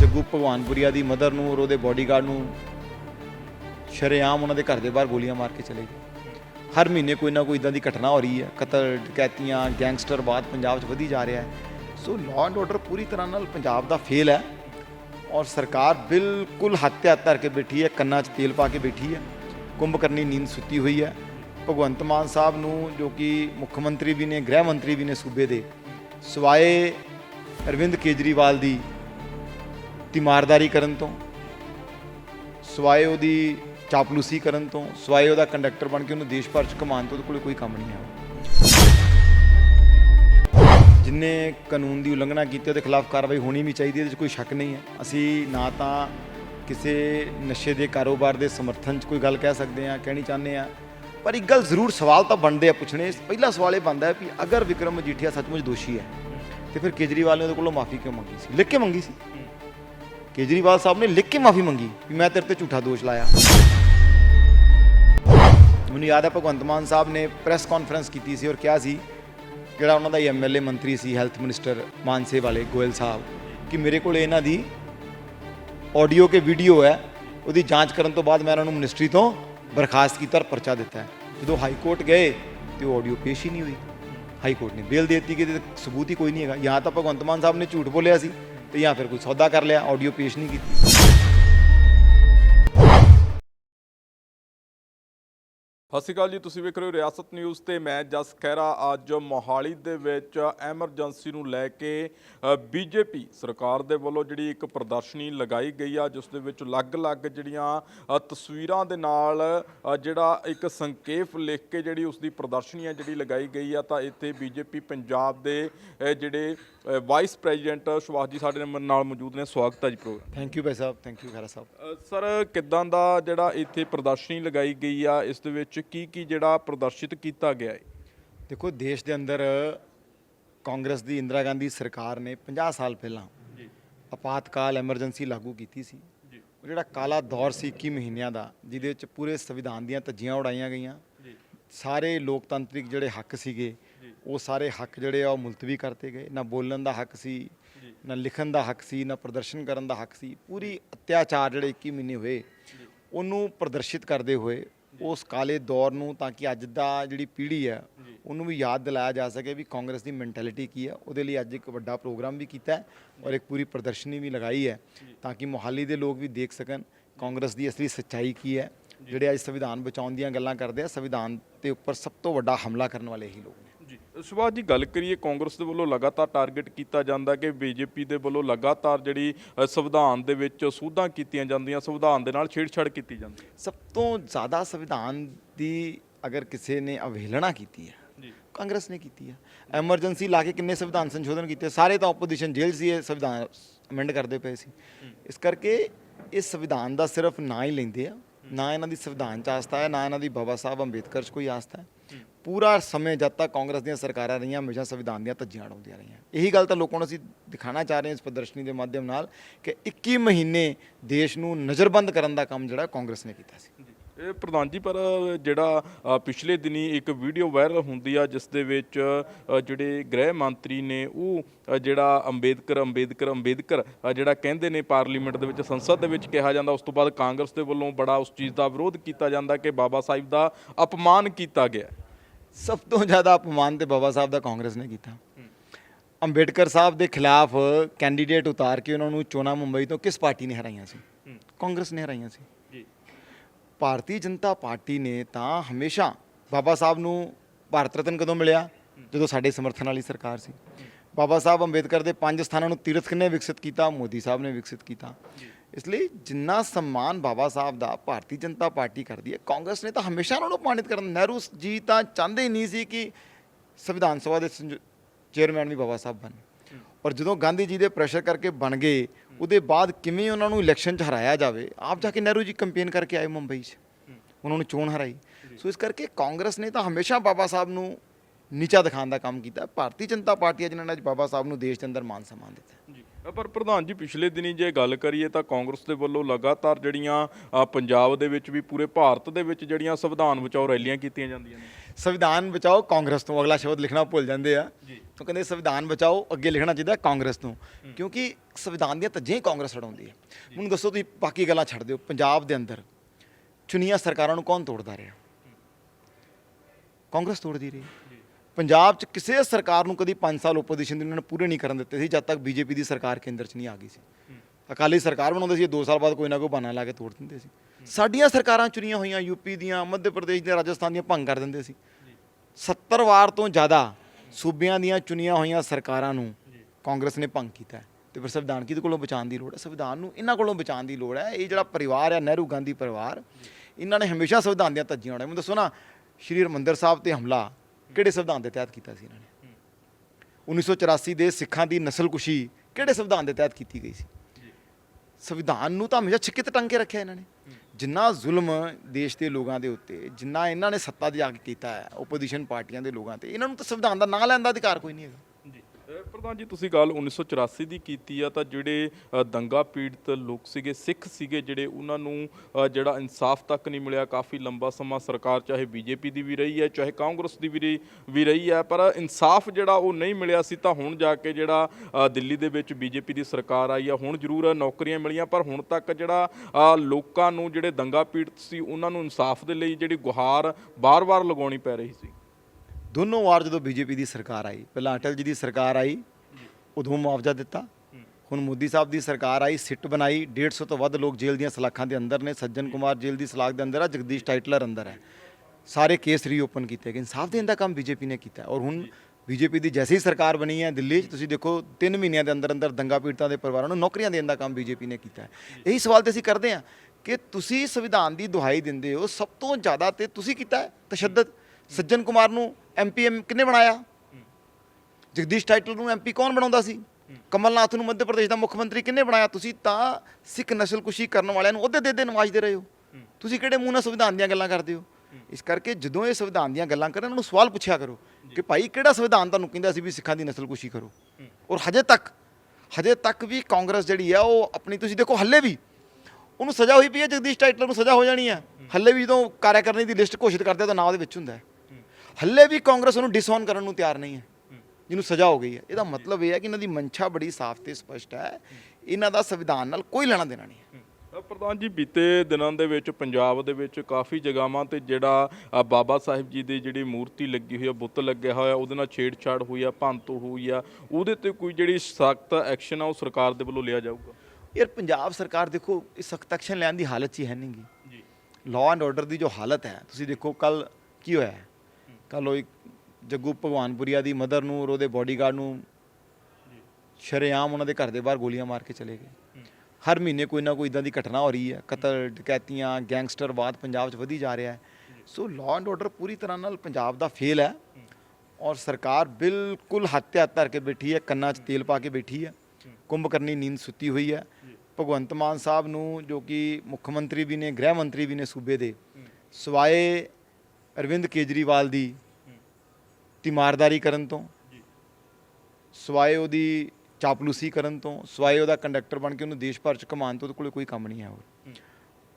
ਜੱਗੂ ਭਗਵਾਨਪੁਰੀਆ ਦੀ ਮਦਰ ਨੂੰ ਔਰ ਉਹਦੇ ਬਾਡੀਗਾਰਡ ਨੂੰ ਸ਼ਰੇਆਮ ਉਹਨਾਂ ਦੇ ਘਰ ਦੇ ਬਾਹਰ ਗੋਲੀਆਂ ਮਾਰ ਕੇ ਚਲੇ ਗਏ। ਹਰ ਮਹੀਨੇ ਕੋਈ ਨਾ ਕੋਈ ਇਦਾਂ ਦੀ ਘਟਨਾ ਹੋ ਰਹੀ ਹੈ। ਕਤਲ, ਡਕੈਤੀਆਂ ਗੈਂਗਸਟਰਵਾਦ ਪੰਜਾਬ 'ਚ ਵਧੀ ਜਾ ਰਿਹਾ ਹੈ। ਸੋ ਲਾਅ ਐਂਡ ਆਰਡਰ ਪੂਰੀ ਤਰ੍ਹਾਂ ਨਾਲ ਪੰਜਾਬ ਦਾ ਫੇਲ ਹੈ ਔਰ ਸਰਕਾਰ ਬਿਲਕੁਲ ਹੱਥ ਹੱਥ ਧਰ ਕੇ ਬੈਠੀ ਹੈ, ਕੰਨਾਂ 'ਚ ਤੇਲ ਪਾ ਕੇ ਬੈਠੀ ਹੈ। ਕੁੰਭਕਰਨੀ ਨੀਂਦ ਸੁੱਤੀ ਹੋਈ ਹੈ। ਭਗਵੰਤ ਮਾਨ ਸਾਹਿਬ ਨੂੰ, ਜੋ ਕਿ ਮੁੱਖ ਮੰਤਰੀ ਵੀ ਨੇ, ਗ੍ਰਹਿ ਮੰਤਰੀ ਵੀ ਨੇ ਸੂਬੇ ਦੇ, ਸਵਾਏ ਅਰਵਿੰਦ ਕੇਜਰੀਵਾਲ ਦੀ ਤਿਮਾਰਦਾਰੀ ਕਰਨ ਤੋਂ, ਸਵਾਏ ਉਹਦੀ ਚਾਪਲੂਸੀ ਕਰਨ ਤੋਂ, ਸਵਾਏ ਉਹਦਾ ਕੰਡਕਟਰ ਬਣ ਕੇ ਉਹਨੂੰ ਦੇਸ਼ ਭਰ ਚ ਘਮਾਉਣ ਤੋਂ ਉਹਦੇ ਕੋਲ ਕੋਈ ਕੰਮ ਨਹੀਂ ਹੈ। ਜਿਨੇ ਕਾਨੂੰਨ ਦੀ ਉਲੰਘਣਾ ਕੀਤੀ, ਉਹਦੇ ਖਿਲਾਫ ਕਾਰਵਾਈ ਹੋਣੀ ਵੀ ਚਾਹੀਦੀ ਹੈ ਇਹਦੇ 'ਚ ਕੋਈ ਸ਼ੱਕ ਨਹੀਂ ਹੈ। ਅਸੀਂ ਨਾ ਤਾਂ ਕਿਸੇ ਨਸ਼ੇ ਦੇ ਕਾਰੋਬਾਰ ਦੇ ਸਮਰਥਨ 'ਚ ਕੋਈ ਗੱਲ ਕਹਿ ਸਕਦੇ ਹਾਂ, ਕਹਿਣੀ ਚਾਹੁੰਦੇ ਹਾਂ ਪਰ ਇੱਕ ਗੱਲ ਜ਼ਰੂਰ ਸਵਾਲ ਤਾਂ ਬਣਦੇ ਆ ਪੁੱਛਣੇ। ਪਹਿਲਾ ਸਵਾਲ ਇਹ ਬਣਦਾ ਹੈ ਕਿ ਅਗਰ ਵਿਕਰਮ ਮਜੀਠੀਆ ਸੱਚਮੁੱਚ ਦੋਸ਼ੀ ਹੈ, ਤੇ ਫਿਰ ਕੇਜਰੀਵਾਲ ਨੇ ਉਹਦੇ ਕੋਲੋਂ ਮਾਫੀ ਕਿਉਂ ਮੰਗੀ ਸੀ? ਲਿਖ ਕੇ ਮੰਗੀ ਸੀ? ਕੇਜਰੀਵਾਲ ਸਾਹਿਬ ਨੇ ਲਿਖ ਕੇ ਮਾਫੀ ਮੰਗੀ ਵੀ ਮੈਂ ਤੇਰੇ ਤੇ ਝੂਠਾ ਦੋਸ਼ ਲਾਇਆ। ਮੈਨੂੰ ਯਾਦ ਹੈ ਭਗਵੰਤ ਮਾਨ ਸਾਹਿਬ ਨੇ ਪ੍ਰੈਸ ਕਾਨਫਰੰਸ ਕੀਤੀ ਸੀ ਔਰ ਕਿਹਾ ਸੀ ਜਿਹੜਾ ਉਹਨਾਂ ਦਾ ਐਮਐਲਏ ਮੰਤਰੀ ਸੀ, ਹੈਲਥ ਮਿਨਿਸਟਰ ਮਾਨਸੇ ਵਾਲੇ ਗੋਇਲ ਸਾਹਿਬ, ਕਿ ਮੇਰੇ ਕੋਲ ਇਹਨਾਂ ਦੀ ਆਡੀਓ ਕੇ ਵੀਡੀਓ ਹੈ, ਉਹਦੀ ਜਾਂਚ ਕਰਨ ਤੋਂ ਬਾਅਦ ਮੈਂ ਉਹਨਾਂ ਨੂੰ ਮਿਨਿਸਟਰੀ ਤੋਂ ਬਰਖਾਸਤ ਕੀਤਾ ਔਰ ਪਰਚਾ ਦਿੱਤਾ ਹੈ। ਜਦੋਂ ਹਾਈ ਕੋਰਟ ਗਏ ਤੇ ਉਹ ਆਡੀਓ ਪੇਸ਼ ਹੀ ਨਹੀਂ ਹੋਈ। ਹਾਈ ਕੋਰਟ ਨੇ ਬੇਲ ਦੇ ਦਿੱਤੀ ਕਿ ਇਹਦੇ ਸਬੂਤ ਹੀ ਕੋਈ ਨਹੀਂ ਹੈਗਾ। ਜਾਂ ਤਾਂ ਭਗਵੰਤ ਮਾਨ ਸਾਹਿਬ ਨੇ ਝੂਠ ਬੋਲਿਆ ਸੀ ਤੇ ਜਾਂ ਫਿਰ ਕੋਈ ਸੌਦਾ ਕਰ ਲਿਆ ਆਡੀਓ ਪੇਸ਼ ਨਹੀਂ ਕੀਤੀ। ਸਤਿ ਸ਼੍ਰੀ ਅਕਾਲ ਜੀ ਤੁਸੀਂ ਵੇਖ ਰਹੇ ਹੋ ਰਿਆਸਤ ਨਿਊਜ਼ ਤੇ ਮੈਂ ਜਸ ਖਹਿਰਾ। ਅੱਜ ਮੋਹਾਲੀ ਦੇ ਵਿੱਚ ਐਮਰਜੈਂਸੀ ਨੂੰ ਲੈ ਕੇ ਬੀਜੇਪੀ ਸਰਕਾਰ ਦੇ ਵੱਲੋਂ ਜਿਹੜੀ ਇੱਕ ਪ੍ਰਦਰਸ਼ਨੀ ਲਗਾਈ ਗਈ ਆ ਜਿਸ ਦੇ ਵਿੱਚ ਅਲੱਗ-ਅਲੱਗ ਜਿਹੜੀਆਂ ਤਸਵੀਰਾਂ ਦੇ ਨਾਲ ਜਿਹੜਾ ਇੱਕ ਸੰਕੇਪ ਲਿਖ ਕੇ ਜਿਹੜੀ ਉਸ ਦੀ ਪ੍ਰਦਰਸ਼ਨੀ ਆ ਜਿਹੜੀ ਲਗਾਈ ਗਈ ਆ ਤਾਂ ਇੱਥੇ ਬੀਜੇਪੀ ਪੰਜਾਬ ਦੇ ਜਿਹੜੇ ਵਾਈਸ ਪ੍ਰੈਜ਼ੀਡੈਂਟ ਸੁਭਾਸ਼ ਜੀ ਸਾਡੇ ਨਾਲ ਮੌਜੂਦ ਨੇ। ਸਵਾਗਤ ਹੈ ਜੀ ਪ੍ਰੋਗਰਾਮ ਥੈਂਕ ਯੂ ਭਾਈ ਸਾਹਿਬ thank you Khaira Sahib. Sir ਕਿੱਦਾਂ ਦਾ ਜਿਹੜਾ ਇੱਥੇ ਪ੍ਰਦਰਸ਼ਨੀ ਲਗਾਈ ਗਈ ਆ ਇਸ ਦੇ ਵਿੱਚ ਕੀ ਕੀ ਜਿਹੜਾ ਪ੍ਰਦਰਸ਼ਿਤ ਕੀਤਾ ਗਿਆ ਹੈ? ਦੇਖੋ ਦੇਸ਼ ਦੇ ਅੰਦਰ ਕਾਂਗਰਸ ਦੀ ਇੰਦਰਾ ਗਾਂਧੀ ਸਰਕਾਰ ਨੇ 50 ਸਾਲ ਪਹਿਲਾਂ ਜੀ। ਆਪਾਤਕਾਲ ਐਮਰਜੈਂਸੀ ਲਾਗੂ ਕੀਤੀ ਸੀ। ਜੀ। ਉਹ ਜਿਹੜਾ ਕਾਲਾ ਦੌਰ ਸੀ 21 ਮਹੀਨਿਆਂ ਦਾ ਜਿਹਦੇ ਵਿੱਚ ਪੂਰੇ ਸੰਵਿਧਾਨ ਦੀਆਂ ਧੱਜੀਆਂ ਉਡਾਈਆਂ ਗਈਆਂ। ਜੀ। ਸਾਰੇ ਲੋਕਤੰਤਰਿਕ ਜਿਹੜੇ ਹੱਕ ਸੀਗੇ ਉਹ ਸਾਰੇ ਹੱਕ ਜਿਹੜੇ ਆ ਉਹ ਮੁਲਤਵੀ ਕਰਤੇ ਗਏ। ਨਾ ਬੋਲਣ ਦਾ ਹੱਕ ਸੀ ਨਾ ਲਿਖਣ ਦਾ ਹੱਕ ਸੀ ਨਾ ਪ੍ਰਦਰਸ਼ਨ ਕਰਨ ਦਾ ਹੱਕ ਸੀ। ਪੂਰੀ ਅਤਿਆਚਾਰ ਜਿਹੜੇ 21 ਮਹੀਨੇ ਹੋਏ ਉਹਨੂੰ ਪ੍ਰਦਰਸ਼ਿਤ ਕਰਦੇ ਹੋਏ ਉਸ ਕਾਲੇ ਦੌਰ ਨੂੰ ਤਾਂ ਕਿ ਅੱਜ ਦਾ ਜਿਹੜੀ ਪੀੜ੍ਹੀ ਹੈ ਉਹਨੂੰ ਵੀ ਯਾਦ ਦਿਲਾਇਆ ਜਾ ਸਕੇ ਵੀ ਕਾਂਗਰਸ ਦੀ ਮੈਂਟੈਲਿਟੀ ਕੀ ਹੈ। ਉਹਦੇ ਲਈ ਅੱਜ ਇੱਕ ਵੱਡਾ ਪ੍ਰੋਗਰਾਮ ਵੀ ਕੀਤਾ ਹੈ ਔਰ ਇੱਕ ਪੂਰੀ ਪ੍ਰਦਰਸ਼ਨੀ ਵੀ ਲਗਾਈ ਹੈ ਤਾਂ ਕਿ ਮੋਹਾਲੀ ਦੇ ਲੋਕ ਵੀ ਦੇਖ ਸਕਣ ਕਾਂਗਰਸ ਦੀ ਅਸਲੀ ਸੱਚਾਈ ਕੀ ਹੈ। ਜਿਹੜੇ ਅੱਜ ਸੰਵਿਧਾਨ ਬਚਾਉਣ ਦੀਆਂ ਗੱਲਾਂ ਕਰਦੇ ਆ ਸੰਵਿਧਾਨ ਦੇ ਉੱਪਰ ਸਭ ਤੋਂ ਵੱਡਾ ਹਮਲਾ ਕਰਨ ਵਾਲੇ ਇਹੀ ਲੋਕ ਨੇ। ਸੁਭਾਸ਼ ਜੀ ਗੱਲ ਕਰੀਏ ਕਾਂਗਰਸ ਦੇ ਵੱਲੋਂ ਲਗਾਤਾਰ ਟਾਰਗੇਟ ਕੀਤਾ ਜਾਂਦਾ ਕਿ ਬੀਜੇਪੀ ਦੇ ਵੱਲੋਂ ਲਗਾਤਾਰ ਜਿਹੜੀ ਅ, ਸੰਵਿਧਾਨ ਦੇ ਵਿੱਚ ਸੋਧਾਂ ਕੀਤੀਆਂ ਜਾਂਦੀਆਂ ਸੰਵਿਧਾਨ ਦੇ ਨਾਲ ਛੇੜਛਾੜ ਕੀਤੀ ਜਾਂਦੀ ਸਭ ਤੋਂ ਜ਼ਿਆਦਾ ਸੰਵਿਧਾਨ ਦੀ ਅਗਰ ਕਿਸੇ ਨੇ ਅਵਹੇਲਣਾ ਕੀਤੀ ਹੈ ਜੀ। ਕਾਂਗਰਸ ਨੇ ਕੀਤੀ ਹੈ। ਐਮਰਜੈਂਸੀ ਲਾ ਕੇ ਕਿੰਨੇ ਸੰਵਿਧਾਨ ਸੰਸ਼ੋਧਨ ਕੀਤੇ ਸਾਰੇ ਤਾਂ ਆਪੋਜੀਸ਼ਨ ਜੇਲ੍ਹ ਸੀ ਇਹ ਸੰਵਿਧਾਨ ਅਮੈਂਡ ਕਰਦੇ ਪਏ ਸੀ। ਇਸ ਕਰਕੇ ਇਹ ਸੰਵਿਧਾਨ ਦਾ ਸਿਰਫ ਨਾਂ ਹੀ ਲੈਂਦੇ ਆ ਨਾ ਇਹਨਾਂ ਦੀ ਸੰਵਿਧਾਨ ਚ ਆਸਥਾ ਹੈ ਨਾ ਇਹਨਾਂ ਦੀ ਬਾਬਾ ਸਾਹਿਬ ਅੰਬੇਦਕਰ ਚ ਕੋਈ ਆਸਥਾ ਹੈ। ਪੂਰਾ ਸਮੇਂ ਜਦ ਤੱਕ ਕਾਂਗਰਸ ਦੀਆਂ ਸਰਕਾਰਾਂ ਰਹੀਆਂ, ਹਮੇਸ਼ਾ ਸੰਵਿਧਾਨ ਦੀਆਂ ਧੱਜੀਆਂ ਉਡਾਉਂਦੀਆਂ ਰਹੀਆਂ। ਇਹੀ ਗੱਲ ਤਾਂ ਲੋਕਾਂ ਨੂੰ ਅਸੀਂ ਦਿਖਾਣਾ ਚਾਹ ਰਹੇ ਹਾਂ ਇਸ ਪ੍ਰਦਰਸ਼ਨੀ ਦੇ ਮਾਧਿਅਮ ਨਾਲ ਕਿ 21 ਮਹੀਨੇ ਦੇਸ਼ ਨੂੰ ਨਜ਼ਰਬੰਦ ਕਰਨ ਦਾ ਕੰਮ ਜਿਹੜਾ ਕਾਂਗਰਸ ਨੇ ਕੀਤਾ ਸੀ। ਇਹ ਪ੍ਰਧਾਨ ਜੀ, ਪਰ ਜਿਹੜਾ ਪਿਛਲੇ ਦਿਨੀ ਇੱਕ ਵੀਡੀਓ ਵਾਇਰਲ ਹੁੰਦੀ ਆ, ਜਿਸ ਦੇ ਵਿੱਚ ਜਿਹੜੇ ਗ੍ਰਹਿ ਮੰਤਰੀ ਨੇ ਉਹ ਜਿਹੜਾ ਅੰਬੇਦਕਰ ਅੰਬੇਦਕਰ ਅੰਬੇਦਕਰ ਜਿਹੜਾ ਕਹਿੰਦੇ ਨੇ ਪਾਰਲੀਮੈਂਟ ਦੇ ਵਿੱਚ, ਸੰਸਦ ਦੇ ਵਿੱਚ ਕਿਹਾ ਜਾਂਦਾ, ਉਸ ਤੋਂ ਬਾਅਦ ਕਾਂਗਰਸ ਦੇ ਵੱਲੋਂ ਬੜਾ ਉਸ ਚੀਜ਼ ਦਾ ਵਿਰੋਧ ਕੀਤਾ ਜਾਂਦਾ ਕਿ ਬਾਬਾ ਸਾਹਿਬ ਦਾ ਅਪਮਾਨ ਕੀਤਾ ਗਿਆ। ਸਭ ਤੋਂ ਜ਼ਿਆਦਾ ਅਪਮਾਨ ਤੇ ਬਾਬਾ ਸਾਹਿਬ ਦਾ ਕਾਂਗਰਸ ਨੇ ਕੀਤਾ। ਅੰਬੇਡਕਰ ਸਾਹਿਬ ਦੇ ਖਿਲਾਫ ਕੈਂਡੀਡੇਟ ਉਤਾਰ ਕੇ ਉਹਨਾਂ ਨੂੰ ਚੋਣਾਂ ਮੁੰਬਈ ਤੋਂ ਕਿਸ ਪਾਰਟੀ ਨੇ ਹਰਾਈਆਂ ਸੀ? ਕਾਂਗਰਸ ਨੇ ਹਰਾਈਆਂ ਸੀ। ਜੀ। ਭਾਰਤੀ ਜਨਤਾ ਪਾਰਟੀ ਨੇ ਤਾਂ ਹਮੇਸ਼ਾ ਬਾਬਾ ਸਾਹਿਬ ਨੂੰ ਭਾਰਤ ਰਤਨ ਕਦੋਂ ਮਿਲਿਆ? ਜਦੋਂ ਸਾਡੇ ਸਮਰਥਨ ਵਾਲੀ ਸਰਕਾਰ ਸੀ। ਬਾਬਾ ਸਾਹਿਬ ਅੰਬੇਦਕਰ ਦੇ ਪੰਜ ਸਥਾਨਾਂ ਨੂੰ ਤੀਰਥ ਕਿੰਨੇ ਵਿਕਸਿਤ ਕੀਤਾ? ਮੋਦੀ ਸਾਹਿਬ ਨੇ ਵਿਕਸਿਤ ਕੀਤਾ। ਇਸ ਲਈ ਜਿੰਨਾ ਸਨਮਾਨ ਬਾਬਾ ਸਾਹਿਬ ਦਾ ਭਾਰਤੀ ਜਨਤਾ ਪਾਰਟੀ ਕਰਦੀ ਹੈ, ਕਾਂਗਰਸ ਨੇ ਤਾਂ ਹਮੇਸ਼ਾ ਉਹਨਾਂ ਨੂੰ ਅਪਮਾਨਿਤ ਕਰਨ, ਨਹਿਰੂ ਜੀ ਤਾਂ ਚਾਹੁੰਦੇ ਹੀ ਨਹੀਂ ਸੀ ਕਿ ਸੰਵਿਧਾਨ ਸਭਾ ਦੇ ਸੰਜ- ਚੇਅਰਮੈਨ ਵੀ ਬਾਬਾ ਸਾਹਿਬ ਬਣ। ਔਰ ਜਦੋਂ ਗਾਂਧੀ ਜੀ ਦੇ ਪ੍ਰੈਸ਼ਰ ਕਰਕੇ ਬਣ ਗਏ, ਉਹਦੇ ਬਾਅਦ ਕਿਵੇਂ ਉਹਨਾਂ ਨੂੰ ਇਲੈਕਸ਼ਨ 'ਚ ਹਰਾਇਆ ਜਾਵੇ, ਆਪ ਜਾ ਕੇ ਨਹਿਰੂ ਜੀ ਕੰਪੇਨ ਕਰਕੇ ਆਏ ਮੁੰਬਈ 'ਚ। ਉਹਨਾਂ ਨੂੰ ਚੋਣ ਹਰਾਈ। ਸੋ ਇਸ ਕਰਕੇ ਕਾਂਗਰਸ ਨੇ ਤਾਂ ਹਮੇਸ਼ਾ ਬਾਬਾ ਸਾਹਿਬ ਨੂੰ ਨੀਚਾ ਦਿਖਾਉਣ ਦਾ ਕੰਮ ਕੀਤਾ। ਭਾਰਤੀ ਜਨਤਾ ਪਾਰਟੀ ਹੈ ਜਿਨ੍ਹਾਂ ਨੇ ਅੱਜ ਬਾਬਾ ਸਾਹਿਬ ਨੂੰ ਦੇਸ਼ ਦੇ ਅੰਦਰ ਮਾਨ ਸਨਮਾਨ ਦਿੱਤਾ। ਜੀ। ਪਰ ਪ੍ਰਧਾਨ ਜੀ ਪਿਛਲੇ ਦਿਨੀ ਜੇ ਗੱਲ ਕਰੀਏ ਤਾਂ ਕਾਂਗਰਸ ਦੇ ਵੱਲੋਂ ਲਗਾਤਾਰ ਜਿਹੜੀਆਂ ਪੰਜਾਬ ਦੇ ਵਿੱਚ ਵੀ ਪੂਰੇ ਭਾਰਤ ਦੇ ਵਿੱਚ ਜਿਹੜੀਆਂ ਸੰਵਿਧਾਨ ਬਚਾਓ ਰੈਲੀਆਂ ਕੀਤੀਆਂ ਜਾਂਦੀਆਂ ਨੇ। ਸੰਵਿਧਾਨ ਬਚਾਓ ਕਾਂਗਰਸ ਤੋਂ ਅਗਲਾ ਸ਼ਬਦ ਲਿਖਣਾ ਭੁੱਲ ਜਾਂਦੇ ਆ। ਉਹ ਕਹਿੰਦੇ ਸੰਵਿਧਾਨ ਬਚਾਓ ਅੱਗੇ ਲਿਖਣਾ ਚਾਹੀਦਾ ਕਾਂਗਰਸ ਤੋਂ। ਕਿਉਂਕਿ ਸੰਵਿਧਾਨ ਦੀਆਂ ਹੀ ਕਾਂਗਰਸ ਹਟਾਉਂਦੀ ਹੈ ਮੈਨੂੰ ਦੱਸੋ ਤੁਸੀਂ ਬਾਕੀ ਗੱਲਾਂ ਛੱਡ ਦਿਓ। ਪੰਜਾਬ ਦੇ ਅੰਦਰ ਚੁਣੀਆਂ ਸਰਕਾਰਾਂ ਨੂੰ ਕੌਣ ਤੋੜਦਾ ਰਿਹਾ? ਕਾਂਗਰਸ ਤੋੜਦੀ ਰਹੀ। ਪੰਜਾਬ 'ਚ ਕਿਸੇ ਸਰਕਾਰ ਨੂੰ ਕਦੀ 5 ਸਾਲ ਓਪੋਜੀਸ਼ਨ ਦੇ ਉਹਨਾਂ ਨੇ ਪੂਰੇ ਨਹੀਂ ਕਰਨ ਦਿੱਤੇ ਸੀ, ਜਦ ਤੱਕ ਬੀਜੇਪੀ ਦੀ ਸਰਕਾਰ ਕੇਂਦਰ 'ਚ ਨਹੀਂ ਆ ਗਈ ਸੀ। ਅਕਾਲੀ ਸਰਕਾਰ ਬਣਾਉਂਦੇ ਸੀ 2 ਸਾਲ ਬਾਅਦ ਕੋਈ ਨਾ ਕੋਈ ਬਹਾਨਾ ਲਾ ਕੇ ਤੋੜ ਦਿੰਦੇ ਸੀ। ਸਾਡੀਆਂ ਸਰਕਾਰਾਂ ਚੁਣੀਆਂ ਹੋਈਆਂ ਯੂਪੀ ਦੀਆਂ, ਮੱਧ ਪ੍ਰਦੇਸ਼ ਦੀਆਂ, ਰਾਜਸਥਾਨ ਦੀਆਂ ਭੰਗ ਕਰ ਦਿੰਦੇ ਸੀ। 70 ਵਾਰ ਤੋਂ ਜ਼ਿਆਦਾ ਸੂਬਿਆਂ ਦੀਆਂ ਚੁਣੀਆਂ ਹੋਈਆਂ ਸਰਕਾਰਾਂ ਨੂੰ ਕਾਂਗਰਸ ਨੇ ਭੰਗ ਕੀਤਾ ਹੈ। ਤੇ ਫਿਰ ਸੰਵਿਧਾਨ ਕਿਹਦੇ ਕੋਲੋਂ ਬਚਾਉਣ ਦੀ ਲੋੜ ਹੈ? ਸੰਵਿਧਾਨ ਨੂੰ ਇਹਨਾਂ ਕੋਲੋਂ ਬਚਾਉਣ ਦੀ ਲੋੜ ਹੈ। ਇਹ ਜਿਹੜਾ ਪਰਿਵਾਰ ਹੈ, ਨਹਿਰੂ ਗਾਂਧੀ ਪਰਿਵਾਰ, ਇਹਨਾਂ ਨੇ ਹਮੇਸ਼ਾ ਸੰਵਿਧਾਨ ਦੀਆਂ ਧੱਜੀਆਂ ਉਡਾਈਆਂ। ਮੈਨੂੰ ਦੱਸੋ ਨਾ, ਸ਼੍ਰੀ ਹਰਿਮੰਦਰ ਸਾਹਿਬ ਤੇ ਹਮਲਾ ਕਿਹੜੇ ਸੰਵਿਧਾਨ ਦੇ ਤਹਿਤ ਕੀਤਾ ਸੀ ਇਹਨਾਂ ਨੇ? 1984 ਦੇ ਸਿੱਖਾਂ ਦੀ ਨਸਲਕੁਸ਼ੀ ਕਿਹੜੇ ਸੰਵਿਧਾਨ ਦੇ ਤਹਿਤ ਕੀਤੀ ਗਈ ਸੀ? ਸੰਵਿਧਾਨ ਨੂੰ ਤਾਂ ਹਮੇਸ਼ਾ ਛਿੱਕੇ ਤੇ ਟੰਗ ਕੇ ਰੱਖਿਆ ਇਹਨਾਂ ਨੇ। ਜਿੰਨਾ ਜ਼ੁਲਮ ਦੇਸ਼ ਦੇ ਲੋਕਾਂ ਦੇ ਉੱਤੇ ਜਿੰਨਾ ਇਹਨਾਂ ਨੇ ਸੱਤਾ ਦੇ ਆ ਕੇ ਕੀਤਾ ਹੈ ਓਪੋਜੀਸ਼ਨ ਪਾਰਟੀਆਂ ਦੇ ਲੋਕਾਂ ਤੇ ਇਹਨਾਂ ਨੂੰ ਤਾਂ ਸੰਵਿਧਾਨ ਦਾ ਨਾਂ ਲੈਣ ਦਾ ਅਧਿਕਾਰ ਕੋਈ ਨਹੀਂ ਹੈਗਾ। ਪ੍ਰਧਾਨ ਜੀ, ਤੁਸੀਂ ਗੱਲ 1984 ਦੀ ਕੀਤੀ ਆ, ਤਾਂ ਜਿਹੜੇ ਦੰਗਾ ਪੀੜਤ ਲੋਕ ਸੀਗੇ, ਸਿੱਖ ਸੀਗੇ, ਜਿਹੜੇ ਉਹਨਾਂ ਨੂੰ ਜਿਹੜਾ ਇਨਸਾਫ ਤੱਕ ਨਹੀਂ ਮਿਲਿਆ, ਕਾਫੀ ਲੰਬਾ ਸਮਾਂ ਸਰਕਾਰ ਚਾਹੇ ਬੀਜੇਪੀ ਦੀ ਵੀ ਰਹੀ ਹੈ, ਚਾਹੇ ਕਾਂਗਰਸ ਦੀ ਵੀ ਰਹੀ ਵੀ ਰਹੀ ਹੈ, ਪਰ ਇਨਸਾਫ ਜਿਹੜਾ ਉਹ ਨਹੀਂ ਮਿਲਿਆ ਸੀ, ਤਾਂ ਹੁਣ ਜਾ ਕੇ ਜਿਹੜਾ ਦਿੱਲੀ ਦੇ ਵਿੱਚ ਬੀਜੇਪੀ ਦੀ ਸਰਕਾਰ ਆਈ ਆ, ਹੁਣ ਜ਼ਰੂਰ ਨੌਕਰੀਆਂ ਮਿਲੀਆਂ, ਪਰ ਹੁਣ ਤੱਕ ਜਿਹੜਾ ਲੋਕਾਂ ਨੂੰ ਜਿਹੜੇ ਦੰਗਾ ਪੀੜਤ ਸੀ, ਉਹਨਾਂ ਨੂੰ ਇਨਸਾਫ ਦੇ ਲਈ ਜਿਹੜੀ ਗੁਹਾਰ ਬਾਰ-ਬਾਰ ਲਗਾਉਣੀ ਪੈ ਰਹੀ ਸੀ। ਦੋਨੋਂ ਵਾਰ ਜਦੋਂ ਬੀਜੇਪੀ ਦੀ ਸਰਕਾਰ ਆਈ, ਪਹਿਲਾਂ ਅਟਲ ਜੀ ਦੀ ਸਰਕਾਰ ਆਈ, ਉਦੋਂ ਮੁਆਵਜ਼ਾ ਦਿੱਤਾ। ਹੁਣ ਮੋਦੀ ਸਾਹਿਬ ਦੀ ਸਰਕਾਰ ਆਈ, ਸਿੱਟ ਬਣਾਈ 150 ਤੋਂ ਵੱਧ ਲੋਕ ਜੇਲ੍ਹ ਦੀਆਂ ਸਲਾਖਾਂ ਦੇ ਅੰਦਰ ਨੇ, ਸੱਜਣ ਕੁਮਾਰ ਜੇਲ੍ਹ ਦੀ ਸਲਾਖ ਦੇ ਅੰਦਰ ਆ, ਜਗਦੀਸ਼ ਟਾਈਟਲਰ ਅੰਦਰ ਹੈ। ਸਾਰੇ ਕੇਸ ਰੀਓਪਨ ਕੀਤੇ ਗਏ ਇਨਸਾਫ ਦੇਣ ਦਾ ਕੰਮ ਬੀਜੇਪੀ ਨੇ ਕੀਤਾ। ਔਰ ਹੁਣ ਬੀਜੇਪੀ ਦੀ ਜੈਸੀ ਸਰਕਾਰ ਬਣੀ ਹੈ ਦਿੱਲੀ 'ਚ, ਤੁਸੀਂ ਦੇਖੋ 3 ਮਹੀਨਿਆਂ ਦੇ ਅੰਦਰ ਅੰਦਰ ਦੰਗਾ ਪੀੜਤਾਂ ਦੇ ਪਰਿਵਾਰਾਂ ਨੂੰ ਨੌਕਰੀਆਂ ਦੇਣ ਦਾ ਕੰਮ ਬੀਜੇਪੀ ਨੇ ਕੀਤਾ ਹੈ। ਇਹੀ ਸਵਾਲ ਤੇ ਅਸੀਂ ਕਰਦੇ ਹਾਂ ਕਿ ਤੁਸੀਂ ਸੰਵਿਧਾਨ ਦੀ ਦੁਹਾਈ ਦਿੰਦੇ ਹੋ, ਸਭ ਤੋਂ ਜ਼ਿਆਦਾ ਤੇ ਤੁਸੀਂ ਕੀਤਾ ਹੈ ਤਸ਼ੱਦਦ? ਸੱਜਣ ਕੁਮਾਰ ਨੂੰ ਐਮਪੀਐਮ ਕਿੰਨੇ ਬਣਾਇਆ? ਜਗਦੀਸ਼ ਟਾਈਟਲ ਨੂੰ ਐਮਪੀ ਕੌਣ ਬਣਾਉਂਦਾ ਸੀ? ਕਮਲਨਾਥ ਨੂੰ ਮੱਧ ਪ੍ਰਦੇਸ਼ ਦਾ ਮੁੱਖ ਮੰਤਰੀ ਕਿੰਨੇ ਬਣਾਇਆ? ਤੁਸੀਂ ਤਾਂ ਸਿੱਖ ਨਸਲਕੁਸ਼ੀ ਕਰਨ ਵਾਲਿਆਂ ਨੂੰ ਉਹਦੇ ਦੇ ਦੇ ਨਵਾਜਦੇ ਰਹੇ ਹੋ। ਤੁਸੀਂ ਕਿਹੜੇ ਮੂੰਹ ਨਾਲ ਸੰਵਿਧਾਨ ਦੀਆਂ ਗੱਲਾਂ ਕਰਦੇ ਹੋ? ਇਸ ਕਰਕੇ ਜਦੋਂ ਇਹ ਸੰਵਿਧਾਨ ਦੀਆਂ ਗੱਲਾਂ ਕਰਨ ਉਹਨਾਂ ਨੂੰ ਸਵਾਲ ਪੁੱਛਿਆ ਕਰੋ ਕਿ ਭਾਈ ਕਿਹੜਾ ਸੰਵਿਧਾਨ ਤੁਹਾਨੂੰ ਕਹਿੰਦਾ ਸੀ ਵੀ ਸਿੱਖਾਂ ਦੀ ਨਸਲਕੁਸ਼ੀ ਕਰੋ? ਔਰ ਹਜੇ ਤੱਕ ਹਜੇ ਤੱਕ ਵੀ ਕਾਂਗਰਸ ਜਿਹੜੀ ਆ ਉਹ ਆਪਣੀ ਤੁਸੀਂ ਦੇਖੋ ਹੱਲੇ ਵੀ ਉਹਨੂੰ ਸਜ਼ਾ ਹੋਈ ਪਈ ਹੈ ਜਗਦੀਸ਼ ਟਾਈਟਲਰ ਨੂੰ ਸਜ਼ਾ ਹੋ ਜਾਣੀ ਹੈ। ਹੱਲੇ ਵੀ ਜਦੋਂ ਕਾਰਿਆਕਰਨੀ ਦੀ ਲਿਸਟ ਘੋਸ਼ਿਤ ਕਰਦੇ ਤਾਂ ਨਾਂ ਉਹਦੇ ਵਿੱਚ ਹੁੰਦਾ ਹੈ। ਹੱਲੇ ਵੀ ਕਾਂਗਰਸ ਉਹਨੂੰ ਡਿਸਓਨ ਕਰਨ ਨੂੰ ਤਿਆਰ ਨਹੀਂ ਹੈ। ਜਿਹਨੂੰ ਸਜ਼ਾ ਹੋ ਗਈ ਹੈ। ਇਹਦਾ ਮਤਲਬ ਇਹ ਹੈ ਕਿ ਇਹਨਾਂ ਦੀ ਮਨਸ਼ਾ ਬੜੀ ਸਾਫ਼ ਤੇ ਸਪਸ਼ਟ ਹੈ। ਇਹਨਾਂ ਦਾ ਸੰਵਿਧਾਨ ਨਾਲ ਕੋਈ ਲੈਣਾ ਦੇਣਾ ਨਹੀਂ ਹੈ। ਪ੍ਰਧਾਨ ਜੀ ਬੀਤੇ ਦਿਨਾਂ ਦੇ ਵਿੱਚ ਪੰਜਾਬ ਦੇ ਵਿੱਚ ਕਾਫੀ ਜਗ੍ਹਾਵਾਂ ਤੇ ਜਿਹੜਾ ਬਾਬਾ ਸਾਹਿਬ ਜੀ ਦੀ ਜਿਹੜੀ ਮੂਰਤੀ ਲੱਗੀ ਹੋਈ ਆ ਬੁੱਤ ਲੱਗਿਆ ਹੋਇਆ ਉਹਦੇ ਨਾਲ ਛੇੜਛਾੜ ਹੋਈ ਆ ਭੰਨਤੋ ਹੋਈ ਆ ਉਹਦੇ ਤੇ ਕੋਈ ਜਿਹੜੀ ਸਖਤ ਐਕਸ਼ਨ ਆ ਉਹ ਸਰਕਾਰ ਦੇ ਵੱਲੋਂ ਲਿਆ ਜਾਊਗਾ? ਯਾਰ ਪੰਜਾਬ ਸਰਕਾਰ ਦੇਖੋ ਇਸ ਸਖਤ ਐਕਸ਼ਨ ਲੈਣ ਦੀ ਹਾਲਤ 'ਚ ਹੀ ਹੈ ਨਹੀਂਗੀ ਜੀ। ਲਾਅ ਐਂਡ ਆਰਡਰ ਦੀ ਜੋ ਹਾਲਤ ਹੈ ਤੁਸੀਂ ਦੇਖੋ ਕੱਲ ਕੀ ਹੋਇਆ ਕੱਲ ਉਹ ਇੱਕ ਜੱਗੂ ਭਗਵਾਨਪੁਰੀਆ ਦੀ ਮਦਰ ਨੂੰ ਔਰ ਉਹਦੇ ਬਾਡੀਗਾਰਡ ਨੂੰ ਸ਼ਰੇਆਮ ਉਹਨਾਂ ਦੇ ਘਰ ਦੇ ਬਾਹਰ ਗੋਲੀਆਂ ਮਾਰ ਕੇ ਚਲੇ ਗਏ। ਹਰ ਮਹੀਨੇ ਕੋਈ ਨਾ ਕੋਈ ਇਦਾਂ ਦੀ ਘਟਨਾ ਹੋ ਰਹੀ ਹੈ। ਕਤਲ, ਡਕੈਤੀਆਂ ਗੈਂਗਸਟਰਵਾਦ ਪੰਜਾਬ 'ਚ ਵਧੀ ਜਾ ਰਿਹਾ ਹੈ। ਸੋ ਲਾਅ ਐਂਡ ਆਰਡਰ ਪੂਰੀ ਤਰ੍ਹਾਂ ਨਾਲ ਪੰਜਾਬ ਦਾ ਫੇਲ ਹੈ ਔਰ ਸਰਕਾਰ ਬਿਲਕੁਲ ਹੱਥ ਹੱਥ ਧਰ ਕੇ ਬੈਠੀ ਹੈ, ਕੰਨਾਂ 'ਚ ਤੇਲ ਪਾ ਕੇ ਬੈਠੀ ਹੈ। ਕੁੰਭ ਕਰਨੀ ਨੀਂਦ ਸੁੱਤੀ ਹੋਈ ਹੈ। ਭਗਵੰਤ ਮਾਨ ਸਾਹਿਬ ਨੂੰ ਜੋ ਕਿ ਮੁੱਖ ਮੰਤਰੀ ਵੀ ਨੇ, ਗ੍ਰਹਿ ਮੰਤਰੀ ਵੀ ਨੇ ਸੂਬੇ ਦੇ, ਸਵਾਏ ਅਰਵਿੰਦ ਕੇਜਰੀਵਾਲ ਦੀ ਤਿਮਾਰਦਾਰੀ ਕਰਨ ਤੋਂ ਸਵਾਏ ਉਹਦੀ ਚਾਪਲੂਸੀ ਕਰਨ ਤੋਂ ਸਵਾਏ ਉਹਦਾ ਕੰਡਕਟਰ ਬਣ ਕੇ ਉਹਨੂੰ ਦੇਸ਼ ਭਰ ਚ ਘਮਾਉਣ ਤੋਂ ਉਹਦੇ ਕੋਲੇ ਕੋਈ ਕੰਮ ਨਹੀਂ ਹੈ ਹੋਰ।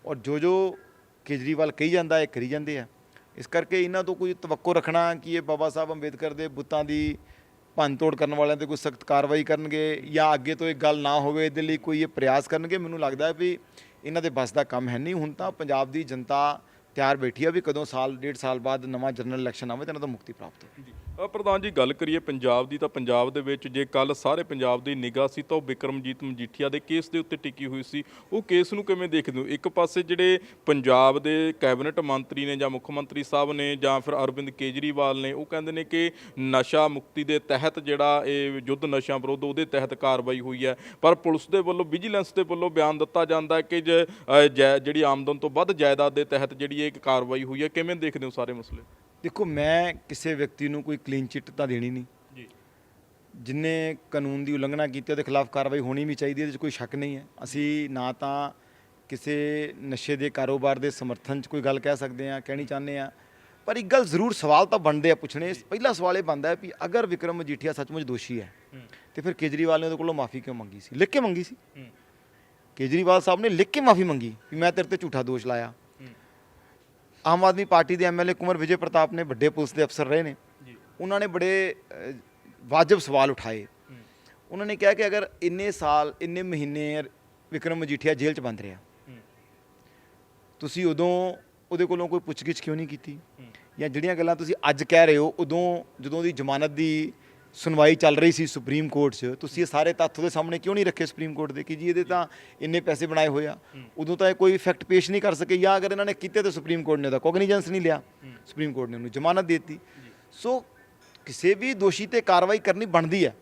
ਔਰ ਜੋ ਜੋ ਕੇਜਰੀਵਾਲ ਕਹੀ ਜਾਂਦਾ ਹੈ ਕਰੀ ਜਾਂਦੇ ਆ। ਇਸ ਕਰਕੇ ਇਹਨਾਂ ਤੋਂ ਕੋਈ ਤਵੱਕੋ ਰੱਖਣਾ ਕਿ ਇਹ ਬਾਬਾ ਸਾਹਿਬ ਅੰਬੇਦਕਰ ਦੇ ਬੁੱਤਾਂ ਦੀ ਭੰਨਤੋੜ ਕਰਨ ਵਾਲਿਆਂ ਤੇ ਕੋਈ ਸਖਤ ਕਾਰਵਾਈ ਕਰਨਗੇ ਜਾਂ ਅੱਗੇ ਤੋਂ ਇਹ ਗੱਲ ਨਾ ਹੋਵੇ ਇਹਦੇ ਲਈ ਕੋਈ ਇਹ ਪ੍ਰਯਾਸ ਕਰਨਗੇ। ਮੈਨੂੰ ਲੱਗਦਾ ਹੈ ਵੀ ਇਹਨਾਂ ਦੇ ਬਸ ਦਾ ਕੰਮ ਹੈ ਨਹੀਂ। ਹੁਣ ਤਾਂ ਪੰਜਾਬ ਦੀ ਜਨਤਾ ਤਿਆਰ ਬੈਠੀ ਆ ਵੀ ਕਦੋਂ ਸਾਲ ਡੇਢ ਸਾਲ ਬਾਅਦ ਨਵਾਂ ਜਨਰਲ ਇਲੈਕਸ਼ਨ ਆਵੇ ਤਾਂ ਇਹਨਾਂ ਤੋਂ ਮੁਕਤੀ ਪ੍ਰਾਪਤ ਹੋਵੇ। ਅ, ਪ੍ਰਧਾਨ ਜੀ, ਗੱਲ ਕਰੀਏ ਪੰਜਾਬ ਦੀ, ਤਾਂ ਪੰਜਾਬ ਦੇ ਵਿੱਚ ਜੇ ਕੱਲ ਸਾਰੇ ਪੰਜਾਬ ਦੀ ਨਿਗਾਹ ਸੀ, ਤਾਂ ਉਹ ਬਿਕਰਮਜੀਤ ਮਜੀਠੀਆ ਦੇ ਕੇਸ ਦੇ ਉੱਤੇ ਟਿਕੀ ਹੋਈ ਸੀ। ਉਹ ਕੇਸ ਨੂੰ ਕਿਵੇਂ ਦੇਖਦੇ ਹੋ? ਇੱਕ ਪਾਸੇ ਜਿਹੜੇ ਪੰਜਾਬ ਦੇ ਕੈਬਨਿਟ ਮੰਤਰੀ ਨੇ ਜਾਂ ਮੁੱਖ ਮੰਤਰੀ ਸਾਹਿਬ ਨੇ ਜਾਂ ਫਿਰ ਅਰਵਿੰਦ ਕੇਜਰੀਵਾਲ ਨੇ, ਉਹ ਕਹਿੰਦੇ ਨੇ ਕਿ ਨਸ਼ਾ ਮੁਕਤੀ ਦੇ ਤਹਿਤ ਜਿਹੜਾ ਇਹ ਯੁੱਧ ਨਸ਼ਾ ਵਿਰੁੱਧ ਉਹਦੇ ਤਹਿਤ ਕਾਰਵਾਈ ਹੋਈ ਹੈ। ਪਰ ਪੁਲਿਸ ਦੇ ਵੱਲੋਂ, ਵਿਜੀਲੈਂਸ ਦੇ ਵੱਲੋਂ ਬਿਆਨ ਦਿੱਤਾ ਜਾਂਦਾ ਹੈ ਕਿ ਜੈ- ਜਿਹੜੀ ਆਮਦਨ ਤੋਂ ਵੱਧ ਜਾਇਦਾਦ ਦੇ ਤਹਿਤ ਜਿਹੜੀ ਇਹ ਕਾਰਵਾਈ ਹੋਈ ਹੈ, ਕਿਵੇਂ ਦੇਖਦੇ ਹੋ ਸਾਰੇ ਮਸਲੇ? ਦੇਖੋ ਮੈਂ ਕਿਸੇ ਵਿਅਕਤੀ ਨੂੰ ਕੋਈ ਕਲੀਨ ਚਿੱਟ ਤਾਂ ਦੇਣੀ ਨਹੀਂ। ਜੀ। ਜਿਨੇ ਕਾਨੂੰਨ ਦੀ ਉਲੰਘਣਾ ਕੀਤੀ ਉਹਦੇ ਖਿਲਾਫ ਕਾਰਵਾਈ ਹੋਣੀ ਵੀ ਚਾਹੀਦੀ ਹੈ ਇਹਦੇ 'ਚ ਕੋਈ ਸ਼ੱਕ ਨਹੀਂ ਹੈ। ਅਸੀਂ ਨਾ ਤਾਂ ਕਿਸੇ ਨਸ਼ੇ ਦੇ ਕਾਰੋਬਾਰ ਦੇ ਸਮਰਥਨ 'ਚ ਕੋਈ ਗੱਲ ਕਹਿ ਸਕਦੇ ਹਾਂ ਕਹਿਣੀ ਚਾਹੁੰਦੇ ਹਾਂ। ਪਰ ਇੱਕ ਗੱਲ ਜ਼ਰੂਰ ਸਵਾਲ ਤਾਂ ਬਣਦੇ ਆ ਪੁੱਛਣੇ। ਪਹਿਲਾ ਸਵਾਲ ਇਹ ਬਣਦਾ ਹੈ ਵੀ ਅਗਰ ਵਿਕਰਮ ਮਜੀਠੀਆ ਸੱਚਮੁੱਚ ਦੋਸ਼ੀ ਹੈ ਤੇ ਫਿਰ ਕੇਜਰੀਵਾਲ ਨੇ ਉਹਦੇ ਕੋਲੋਂ ਮਾਫੀ ਕਿਉਂ ਮੰਗੀ ਸੀ? ਲਿਖ ਕੇ ਮੰਗੀ ਸੀ? ਕੇਜਰੀਵਾਲ ਸਾਹਿਬ ਨੇ ਲਿਖ ਕੇ ਮਾਫੀ ਮੰਗੀ ਵੀ ਮੈਂ ਤੇਰੇ ਤੇ ਝੂਠਾ ਦੋਸ਼ ਲਾਇਆ। ਆਮ ਆਦਮੀ ਪਾਰਟੀ ਦੇ ਐਮਐਲਏ ਕੁਮਰ ਵਿਜੇ ਪ੍ਰਤਾਪ ਨੇ ਵੱਡੇ ਪੁਲਿਸ ਦੇ ਅਫਸਰ ਰਹੇ ਨੇ। ਜੀ। ਉਹਨਾਂ ਨੇ ਬੜੇ ਵਾਜਬ ਸਵਾਲ ਉਠਾਏ। ਉਹਨਾਂ ਨੇ ਕਿਹਾ ਕਿ ਅਗਰ ਇੰਨੇ ਸਾਲ ਇੰਨੇ ਮਹੀਨੇ ਵਿਕਰਮ ਮਜੀਠੀਆ ਜੇਲ੍ਹ 'ਚ ਬੰਦ ਰਿਹਾ। ਤੁਸੀਂ ਉਦੋਂ ਉਹਦੇ ਕੋਲੋਂ ਕੋਈ ਪੁੱਛਗਿੱਛ ਕਿਉਂ ਨਹੀਂ ਕੀਤੀ? ਜਾਂ ਜਿਹੜੀਆਂ ਗੱਲਾਂ ਤੁਸੀਂ ਅੱਜ ਕਹਿ ਰਹੇ ਹੋ ਉਦੋਂ ਜਦੋਂ ਦੀ ਜ਼ਮਾਨਤ ਦੀ ਸੁਣਵਾਈ ਚੱਲ ਰਹੀ ਸੀ ਸੁਪਰੀਮ ਕੋਰਟ 'ਚ ਤੁਸੀਂ ਇਹ ਸਾਰੇ ਤੱਥ ਉਹਦੇ ਸਾਹਮਣੇ ਕਿਉਂ ਨਹੀਂ ਰੱਖੇ ਸੁਪਰੀਮ ਕੋਰਟ ਦੇ? ਕਿ ਜੀ ਇਹਦੇ ਤਾਂ ਇੰਨੇ ਪੈਸੇ ਬਣਾਏ ਹੋਏ ਆ। ਉਦੋਂ ਤਾਂ ਇਹ ਕੋਈ ਫੈਕਟ ਪੇਸ਼ ਨਹੀਂ ਕਰ ਸਕੇ। ਜਾਂ ਅਗਰ ਇਹਨਾਂ ਨੇ ਕੀਤੇ ਤਾਂ ਸੁਪਰੀਮ ਕੋਰਟ ਨੇ ਉਹਦਾ ਕੋਗਨੀਜੈਂਸ ਨਹੀਂ ਲਿਆ। ਸੁਪਰੀਮ ਕੋਰਟ ਨੇ ਉਹਨੂੰ ਜ਼ਮਾਨਤ ਦਿੱਤੀ। ਸੋ ਕਿਸੇ ਵੀ ਦੋਸ਼ੀ ਤੇ ਕਾਰਵਾਈ ਕਰਨੀ ਬਣਦੀ ਹੈ।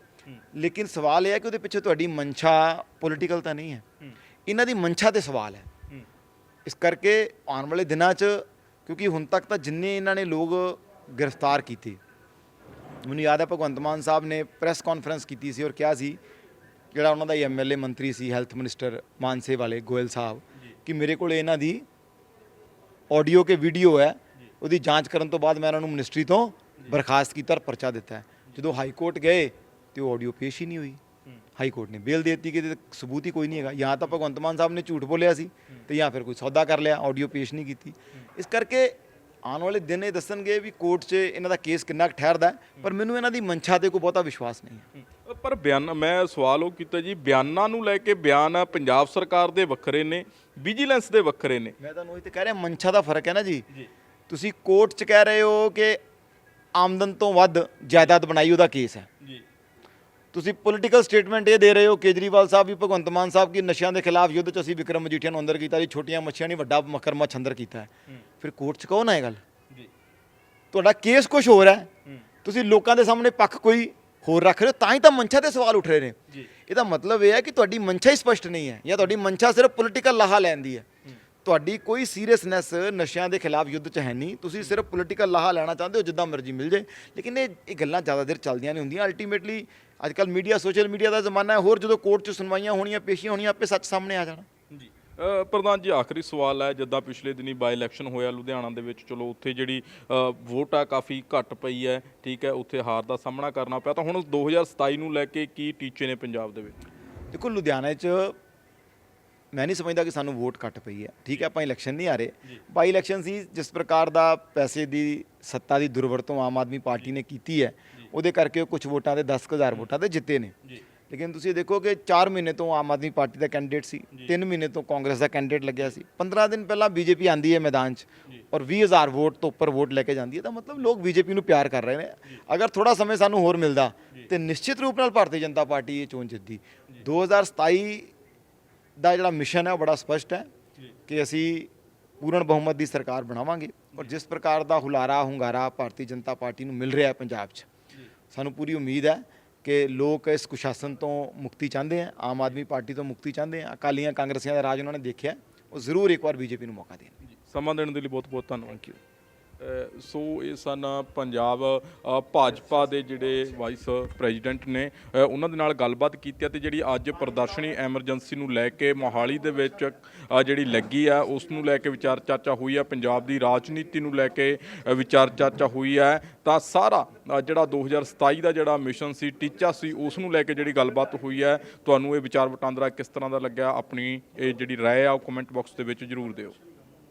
ਲੇਕਿਨ ਸਵਾਲ ਇਹ ਹੈ ਕਿ ਉਹਦੇ ਪਿੱਛੇ ਤੁਹਾਡੀ ਮਨਸ਼ਾ ਪੋਲੀਟੀਕਲ ਤਾਂ ਨਹੀਂ ਹੈ। ਇਹਨਾਂ ਦੀ ਮਨਸ਼ਾ ਤੇ ਸਵਾਲ ਹੈ। ਇਸ ਕਰਕੇ ਆਉਣ ਵਾਲੇ ਦਿਨਾਂ 'ਚ ਕਿਉਂਕਿ ਹੁਣ ਤੱਕ ਤਾਂ ਜਿੰਨੇ ਇਹਨਾਂ ਨੇ ਲੋਕ ਗ੍ਰਿਫਤਾਰ ਕੀਤੇ ਮੈਨੂੰ ਯਾਦ ਹੈ ਭਗਵੰਤ ਮਾਨ ਸਾਹਿਬ ਨੇ ਪ੍ਰੈਸ ਕਾਨਫਰੰਸ ਕੀਤੀ ਸੀ ਔਰ ਕਿਹਾ ਸੀ ਜਿਹੜਾ ਉਹਨਾਂ ਦਾ ਐਮਐਲਏ ਮੰਤਰੀ ਸੀ ਹੈਲਥ ਮਿਨਿਸਟਰ ਮਾਨਸੇ ਵਾਲੇ ਗੋਇਲ ਸਾਹਿਬ ਕਿ ਮੇਰੇ ਕੋਲ ਇਹਨਾਂ ਦੀ ਆਡੀਓ ਕੇ ਵੀਡੀਓ ਹੈ ਉਹਦੀ ਜਾਂਚ ਕਰਨ ਤੋਂ ਬਾਅਦ ਮੈਂ ਉਹਨਾਂ ਨੂੰ ਮਿਨਿਸਟਰੀ ਤੋਂ ਬਰਖਾਸਤ ਕੀਤਾ ਔਰ ਪਰਚਾ ਦਿੱਤਾ ਜਦੋਂ ਹਾਈ ਕੋਰਟ ਗਏ ਤੇ ਉਹ ਆਡੀਓ ਪੇਸ਼ ਹੀ ਨਹੀਂ ਹੋਈ। ਹਾਈ ਕੋਰਟ ਨੇ ਬੇਲ ਦੇ ਦਿੱਤੀ ਕਿ ਸਬੂਤ ਹੀ ਕੋਈ ਨਹੀਂ ਹੈਗਾ। ਜਾਂ ਤਾਂ ਭਗਵੰਤ ਮਾਨ ਸਾਹਿਬ ਨੇ ਝੂਠ ਬੋਲਿਆ ਸੀ ਤੇ ਜਾਂ ਫਿਰ ਕੋਈ ਸੌਦਾ ਕਰ ਲਿਆ ਆਡੀਓ ਪੇਸ਼ ਨਹੀਂ ਕੀਤੀ। ਇਸ ਕਰਕੇ ਆਉਣ ਵਾਲੇ ਦਿਨ ਇਹ ਦੱਸਣਗੇ ਵੀ ਕੋਰਟ 'ਚ ਇਹਨਾਂ ਦਾ ਕੇਸ ਕਿੰਨਾ ਕੁ ਠਹਿਰਦਾ ਪਰ ਮੈਨੂੰ ਇਹਨਾਂ ਦੀ ਮਨਸ਼ਾ ਤੇ ਕੋਈ ਬਹੁਤਾ ਵਿਸ਼ਵਾਸ ਨਹੀਂ ਹੈ। ਪਰ ਬਿਆਨ ਮੈਂ ਸਵਾਲ ਉਹ ਕੀਤਾ ਜੀ ਬਿਆਨਾਂ ਨੂੰ ਲੈ ਕੇ ਬਿਆਨ ਪੰਜਾਬ ਸਰਕਾਰ ਦੇ ਵੱਖਰੇ ਨੇ ਵਿਜੀਲੈਂਸ ਦੇ ਵੱਖਰੇ ਨੇ। ਮੈਂ ਤੁਹਾਨੂੰ ਇਹ ਤੇ ਕਹਿ ਰਿਹਾ ਮਨਸ਼ਾ ਦਾ ਫ਼ਰਕ ਹੈ ਨਾ ਜੀ। ਤੁਸੀਂ ਕੋਰਟ 'ਚ ਕਹਿ ਰਹੇ ਹੋ ਕਿ ਆਮਦਨ ਤੋਂ ਵੱਧ ਜਾਇਦਾਦ ਬਣਾਈ ਉਹਦਾ ਕੇਸ ਹੈ। ਜੀ। ਤੁਸੀਂ ਪੋਲੀਟੀਕਲ ਸਟੇਟਮੈਂਟ ਇਹ ਦੇ ਰਹੇ ਹੋ ਕੇਜਰੀਵਾਲ ਸਾਹਿਬ ਵੀ ਭਗਵੰਤ ਮਾਨ ਸਾਹਿਬ ਕੀ ਨਸ਼ਿਆਂ ਦੇ ਖਿਲਾਫ ਯੁੱਧ 'ਚ ਅਸੀਂ ਵਿਕਰਮ ਮਜੀਠੀਆ ਨੂੰ ਅੰਦਰ ਕੀਤਾ ਜੀ ਛੋਟੀਆਂ ਮੱਛੀਆਂ ਨਹੀਂ ਵੱਡਾ ਮਕਰਮੱਛ ਅੰਦਰ ਕੀਤਾ ਹੈ। ਫਿਰ ਕੋਰਟ 'ਚ ਕਹੋ ਨਾ ਇਹ ਗੱਲ ਜੀ। ਤੁਹਾਡਾ ਕੇਸ ਕੁਝ ਹੋਰ ਹੈ। ਤੁਸੀਂ ਲੋਕਾਂ ਦੇ ਸਾਹਮਣੇ ਪੱਖ ਕੋਈ ਹੋਰ ਰੱਖ ਰਹੇ ਹੋ ਤਾਂ ਹੀ ਤਾਂ ਮਨਸ਼ਾ ਤੇ ਸਵਾਲ ਉੱਠ ਰਹੇ ਨੇ। ਇਹਦਾ ਮਤਲਬ ਇਹ ਹੈ ਕਿ ਤੁਹਾਡੀ ਮਨਸ਼ਾ ਹੀ ਸਪਸ਼ਟ ਨਹੀਂ ਹੈ ਜਾਂ ਤੁਹਾਡੀ ਮਨਸ਼ਾ ਸਿਰਫ ਪੋਲੀਟੀਕਲ ਲਾਹਾ ਲੈਣ ਦੀ ਹੈ। ਤੁਹਾਡੀ ਕੋਈ ਸੀਰੀਅਸਨੈਸ ਨਸ਼ਿਆਂ ਦੇ ਖਿਲਾਫ ਯੁੱਧ ਚ ਹੈ ਨਹੀਂ। ਤੁਸੀਂ ਸਿਰਫ ਪੋਲੀਟੀਕਲ ਲਾਹਾ ਲੈਣਾ ਚਾਹੁੰਦੇ ਹੋ ਜਿੱਦਾਂ ਮਰਜ਼ੀ ਮਿਲ ਜੇ ਲੇਕਿਨ ਇਹ ਇਹ ਗੱਲਾਂ ਜ਼ਿਆਦਾ ਦੇਰ ਚੱਲਦੀਆਂ ਨਹੀਂ ਹੁੰਦੀਆਂ। ਅਲਟੀਮੇਟਲੀ ਅੱਜ ਕੱਲ ਮੀਡੀਆ ਸੋਸ਼ਲ ਮੀਡੀਆ ਦਾ ਜ਼ਮਾਨਾ ਹੈ ਹੋਰ ਜਦੋਂ ਕੋਰਟ 'ਚ ਸੁਣਵਾਈਆਂ ਹੋਣੀਆਂ ਪੇਸ਼ੀਆਂ ਹੋਣੀਆਂ ਆਪੇ ਸੱਚ ਸਾਹਮਣੇ ਆ ਜਾਣਾ। ਜੀ। ਪ੍ਰਧਾਨ ਜੀ ਆਖਰੀ ਸਵਾਲ ਹੈ ਜਿੱਦਾਂ ਪਿਛਲੇ ਦਿਨੀ ਬਾਈ ਇਲੈਕਸ਼ਨ ਹੋਇਆ ਲੁਧਿਆਣਾ ਦੇ ਵਿੱਚ ਚਲੋ ਉੱਥੇ ਜਿਹੜੀ ਵੋਟ ਆ ਕਾਫੀ ਘੱਟ ਪਈ ਹੈ ਠੀਕ ਹੈ ਉੱਥੇ ਹਾਰ ਦਾ ਸਾਹਮਣਾ ਕਰਨਾ ਪਿਆ ਤਾਂ ਹੁਣ 2027 ਨੂੰ ਲੈ ਕੇ ਕੀ ਟੀਚੇ ਨੇ ਪੰਜਾਬ ਦੇ ਵਿੱਚ? ਦੇਖੋ ਲੁਧਿਆਣੇ 'ਚ ਮੈਂ ਨਹੀਂ ਸਮਝਦਾ ਕਿ ਸਾਨੂੰ ਵੋਟ ਘੱਟ ਪਈ ਹੈ ਠੀਕ ਹੈ ਆਪਾਂ ਇਲੈਕਸ਼ਨ ਨਹੀਂ ਆ ਰਹੇ ਬਾਈ ਇਲੈਕਸ਼ਨ ਸੀ ਜਿਸ ਪ੍ਰਕਾਰ ਦਾ ਪੈਸੇ ਦੀ ਸੱਤਾ ਦੀ ਦੁਰਵਰਤੋਂ ਆਮ ਆਦਮੀ ਪਾਰਟੀ ਨੇ ਕੀਤੀ ਹੈ ਉਹਦੇ ਕਰਕੇ ਉਹ ਕੁਝ ਵੋਟਾਂ ਦੇ 10000 ਵੋਟਾਂ ਤੇ ਜਿੱਤੇ ਨੇ। ਲੇਕਿਨ ਤੁਸੀਂ ਦੇਖੋ ਕਿ 4 ਮਹੀਨੇ ਤੋਂ ਆਮ ਆਦਮੀ ਪਾਰਟੀ ਦਾ ਕੈਂਡੀਡੇਟ ਸੀ 3 ਮਹੀਨੇ ਤੋਂ ਕਾਂਗਰਸ ਦਾ ਕੈਂਡੀਡੇਟ ਲੱਗਿਆ ਸੀ। 15 ਦਿਨ ਪਹਿਲਾਂ ਬੀਜੇਪੀ ਆਂਦੀ ਹੈ ਮੈਦਾਨ 'ਚ ਔਰ 20000 ਵੋਟ ਤੋਂ ਉੱਪਰ ਵੋਟ ਲੈ ਕੇ ਜਾਂਦੀ ਹੈ ਤਾਂ ਮਤਲਬ ਲੋਕ ਬੀਜੇਪੀ ਨੂੰ ਪਿਆਰ ਕਰ ਰਹੇ ਨੇ। ਅਗਰ ਥੋੜਾ ਸਮੇਂ ਸਾਨੂੰ ਹੋਰ ਮਿਲਦਾ ਤੇ ਨਿਸ਼ਚਿਤ ਰੂਪ ਨਾਲ ਭਾਰਤੀ ਜਨਤਾ ਪਾਰਟੀ ਇਹ ਚੋਣ ਜਿੱਤਦੀ। 2027 ਦਾ ਜਿਹੜਾ ਮਿਸ਼ਨ ਹੈ ਉਹ ਬੜਾ ਸਪਸ਼ਟ ਹੈ ਕਿ ਅਸੀਂ ਪੂਰਨ ਬਹੁਮਤ ਦੀ ਸਰਕਾਰ ਬਣਾਵਾਂਗੇ। ਔਰ ਜਿਸ ਪ੍ਰਕਾਰ ਦਾ ਹੁਲਾਰਾ ਹੁੰਗਾਰਾ ਭਾਰਤੀ ਜਨਤਾ ਪਾਰਟੀ ਨੂੰ ਮਿਲ ਰਿਹਾ ਹੈ ਪੰਜਾਬ 'ਚ ਸਾਨੂੰ ਪੂਰੀ ਉਮੀਦ ਹੈ ਕਿ ਲੋਕ ਇਸ ਕੁਸ਼ਾਸਨ ਤੋਂ ਮੁਕਤੀ ਚਾਹੁੰਦੇ ਆ ਆਮ ਆਦਮੀ ਪਾਰਟੀ ਤੋਂ ਮੁਕਤੀ ਚਾਹੁੰਦੇ ਆ। ਅਕਾਲੀਆਂ ਕਾਂਗਰਸੀਆਂ ਦਾ ਰਾਜ ਉਹਨਾਂ ਨੇ ਦੇਖਿਆ। ਉਹ ਜ਼ਰੂਰ ਇੱਕ ਵਾਰ ਬੀਜੇਪੀ ਨੂੰ ਮੌਕਾ ਦੇਣ। ਸਮਾਂ ਦੇਣ ਦੇ ਲਈ ਬਹੁਤ ਬਹੁਤ ਧੰਨਵਾਦ। ਥੈਂਕ ਯੂ ਸੋ ਇਹ ਸਨ ਪੰਜਾਬ ਭਾਜਪਾ ਦੇ ਜਿਹੜੇ ਵਾਈਸ ਪ੍ਰੈਜ਼ੀਡੈਂਟ ਨੇ। ਉਹਨਾਂ ਦੇ ਨਾਲ ਗੱਲਬਾਤ ਕੀਤੀ ਹੈ ਤੇ ਜਿਹੜੀ ਅੱਜ ਪ੍ਰਦਰਸ਼ਨੀ ਐਮਰਜੈਂਸੀ ਨੂੰ ਲੈ ਕੇ ਮੋਹਾਲੀ ਦੇ ਵਿੱਚ ਜਿਹੜੀ ਲੱਗੀ ਆ ਉਸ ਨੂੰ ਲੈ ਕੇ ਵਿਚਾਰ ਚਰਚਾ ਹੋਈ ਹੈ ਪੰਜਾਬ ਦੀ ਰਾਜਨੀਤੀ ਨੂੰ ਲੈ ਕੇ ਵਿਚਾਰ ਚਰਚਾ ਹੋਈ ਹੈ ਤਾਂ ਸਾਰਾ ਅ, ਜਿਹੜਾ 2027 ਦਾ ਜਿਹੜਾ ਮਿਸ਼ਨ ਸੀ ਟੀਚਾ ਸੀ ਉਸ ਨੂੰ ਲੈ ਕੇ ਜਿਹੜੀ ਗੱਲਬਾਤ ਹੋਈ ਹੈ ਤੁਹਾਨੂੰ ਇਹ ਵਿਚਾਰ ਵਟਾਂਦਰਾ ਕਿਸ ਤਰ੍ਹਾਂ ਦਾ ਲੱਗਿਆ? ਆਪਣੀ ਇਹ ਜਿਹੜੀ ਰਾਏ ਆ ਉਹ ਕਮੈਂਟ ਬਾਕਸ ਦੇ ਵਿੱਚ ਜਰੂਰ ਦਿਓ।